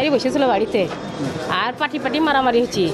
সাইডে বসেছিল বাড়িতে। আর পাটি পাটি মারামারি হচ্ছে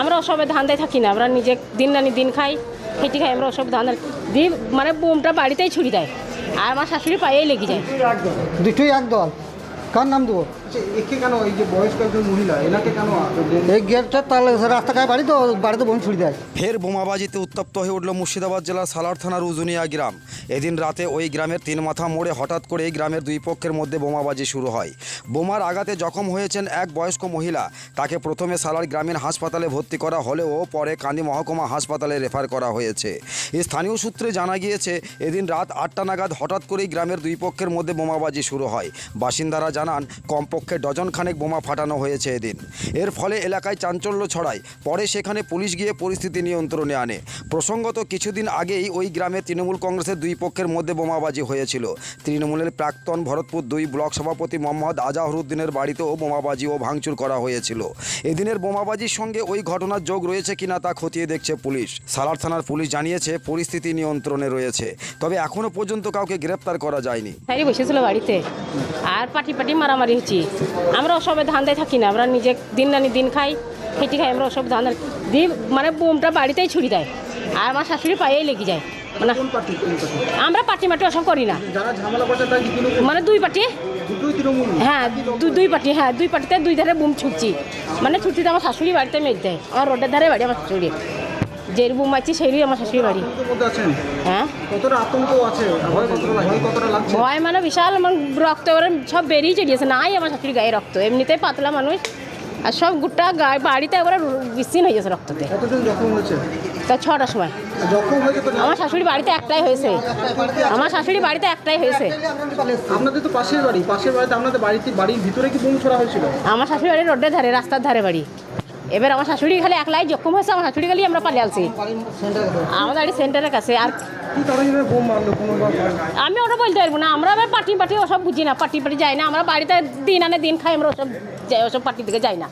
আমরা ওসবে ধান্দায় থাকি না, আমরা নিজে দিন রানি দিন খাই খেটি খাই, আমরা ওসব ধান দিয়ে মানে বোমটা বাড়িতেই ছুড়ি দেয়। আর আমার শাশুড়ি পায়েই লেগে যায়। দুটোই একদল। কার নাম দেবো? আচ্ছা ফের বোমাবাজিতে উত্তপ্ত হয়ে উঠল মুর্শিদাবাদ জেলার সালার থানার উজুনিয়া গ্রাম। এদিন রাতে ওই গ্রামের তিন মাথা মোড়ে হঠাৎ করে এই গ্রামের দুই পক্ষের মধ্যে বোমাবাজি শুরু হয়। বোমার আঘাতে জখম হয়েছেন এক বয়স্ক মহিলা। তাকে প্রথমে সালার গ্রামীণ হাসপাতালে ভর্তি করা হলেও পরে কান্দি মহকুমা হাসপাতালে রেফার করা হয়েছে। স্থানীয় সূত্রে জানা গিয়েছে এদিন রাত আটটা নাগাদ হঠাৎ করেই গ্রামের দুই পক্ষের মধ্যে বোমাবাজি শুরু হয়। বাসিন্দারা জানান কমপক্ষে ডজন খানেক বোমা ফাটানো হয়েছে এদিন। এর ফলে এলাকায় চাঞ্চল্য ছড়ায়। পরে সেখানে পুলিশ গিয়ে পরিস্থিতি নিয়ন্ত্রণে আনে। প্রসঙ্গত কিছুদিন আগেই ওই গ্রামে তৃণমূল কংগ্রেসের দুই পক্ষের মধ্যে বোমাবাজি হয়েছিল। তৃণমূলের প্রাক্তন ভরতপুর দুই ব্লক সভাপতি মোহাম্মদ আজাহরুদ্দিনের বাড়িতেও বোমাবাজি ও ভাঙচুর করা হয়েছিল। এদিনের বোমাবাজির সঙ্গে ওই ঘটনার যোগ রয়েছে কিনা তা খতিয়ে দেখছে পুলিশ। সালার থানার পুলিশ জানিয়েছে, পরিস্থিতি নিয়ন্ত্রণে রয়েছে। তবে এখনও পর্যন্ত কাউকে গ্রেপ্তার করা যায়নি। বসেছিল বাড়িতে। আর পাটি পাটি মারামারি হচ্ছে। আমরা ওসবে ধান্দায় থাকি না আমরা নিজে দিন আনি দিন খাই খেটি খাই আমরা ওসব ধান্দা দিয়ে মানে বোমটা বাড়িতেই ছুরি দেয় আর আমার শাশুড়ি পায়েই লেগে যায় মানে পার্টি আমরা পাটি মাটি ওসব করি না। তৃণমূল? মানে দুই পাটি হ্যাঁ দুই পাটি হ্যাঁ দুই পাটিতে দুই ধারে বুম ছুটছি। মানে ছুটিতে আমার শাশুড়ি বাড়িতে মেঘ দেয় আমার রোডের ধারে বাড়ি আমার শাশুড়ি। যেই বুম মারছি সেই আমার শাশুড়ি বাড়ি। হ্যাঁ? আছে? ভয় মানে বিশাল আমার রক্ত এবারে সব বেরিয়ে চড়িয়েছে নাই আমার শাশুড়ি গায়ে রক্ত এমনিতেই পাতলা মানুষ। আর সব গোটা গায়ে বাড়িতে একবারে বিচ্ছিন্ন হয়ে গেছে রক্ততে। তা ছটার সময়। আমার শাশুড়ি বাড়িতে একটাই হয়েছে। আমার শাশুড়ি বাড়িতে একটাই হয়েছে। আপনাদের তো পাশের বাড়ি পাশের বাড়িতে আপনাদের বাড়িতে বাড়ির ভিতরে কি বোম ছোড়া হয়েছিল? আমার শাশুড়ি বাড়ি রোডের ধারে রাস্তার ধারে বাড়ি। এবার আমার শাশুড়ি খালি একলাই জখম হয়েছে আমার শাশুড়ি খালি আমরা পালিয়ে আসছি আমাদের বাড়ি সেন্টারের কাছে আর আমি ওটা বলতে পারব না আমরা আবার পার্টি পার্টি ওসব বুঝি না পার্টি পার্টি যাই না আমরা বাড়িতে দিন আনে দিন খাই আমরা ওসব যাই ওসব পার্টির দিকে যাই না।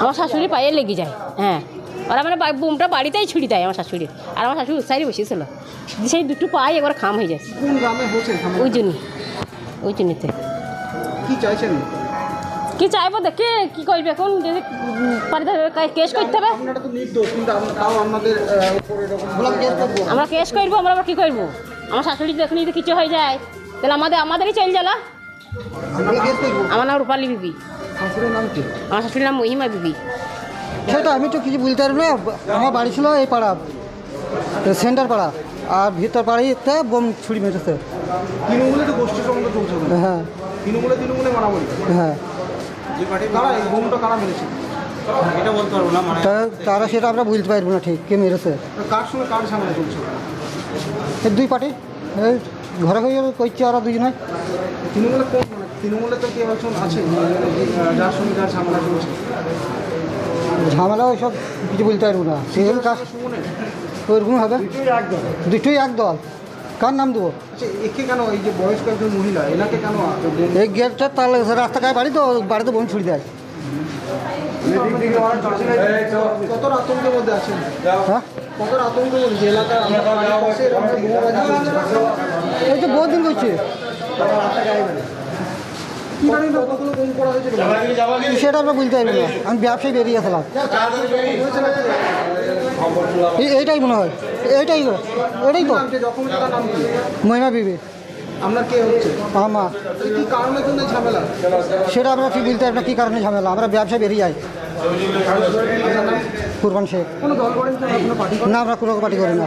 আমরা শাশুড়ি পায়ে লেগে যায় হ্যাঁ। ওরা মানে বুমটা বাড়িতেই ছুরি দেয় আমার শাশুড়ি আর আমার শাশুড়ি উৎসাহি বসেছিল। সেই দুটো পায়ে একবার খাম হয়ে যায়? ওই জন্যই ওই জন্যতে। কি চাইছেন? কি চাইব দেখে কি করবে এখন? যদি কেস করতে হবে। আমরা কেস করব। আমরা আবার কী করব? আমার শাশুড়ি দেখলি যদি কিছু হয়ে যায় তাহলে আমাদের আমাদেরই চল জ্বালা। আমার নাম রূপালী বিবি। শাশুড়ির নাম কি? আমার শাশুড়ির নাম মহিমা বিবি। সেটা আমি তো কিছু বলতে পারব না। আমার বাড়ি ছিল এই পাড়া সেন্টার পাড়া। আর ভিতর পাড়াইতে বোম ছুরি মেরেছে। হ্যাঁ। হ্যাঁ। কারা এই বোমটা কারা মেরেছে এটা বলতে পারব না মানে তারা সেটা আমরা বুঝতে পারব না ঠিক কে মেরেছে। কার সঙ্গে কার ঝামেলা চলছে? দুই পার্টি এই ঘরে হয়ে করছে ওরা দুজনে। তৃণমূলে কোন তৃণমূলে তো কেউ একজন আছে আহ, যার সঙ্গে যার ঝামেলা চলছে? ঝামেলা ওইসব কিছু বলতে পারব না। সেরকম কাজ ওইরকম হবে। দুটোই এক দল। কার নাম দেবো? আচ্ছা একে কেন এই যে বয়স্ক একজন মহিলা এনাকে কেন এই গেটটা তাহলে রাস্তায় বাড়ি তো বাড়িতে বোন ছুড়ি দেয় কতটা আতঙ্কের মধ্যে আছেন? হ্যাঁ? কতটা আতঙ্কের মধ্যে? এলাকার এই তো বহুদিন করছে। হয়েছিল সেটা আমরা বলতে পারব না। আমি ব্যবসায় বেরিয়ে আসলাম এই- এইটাই মনে হয়। এইটাই তো। এটাই তো। মহিমা বিবি। আপনার কে হচ্ছে? আমা কি কারণের জন্য ঝামেলা? সেটা আমরা ঠিক বলতে পারব না কী কারণে ঝামেলা। আমরা ব্যবসায় বেরিয়ে যাই। কুরবান শেখ। না আমরা কোনো পার্টি করি না।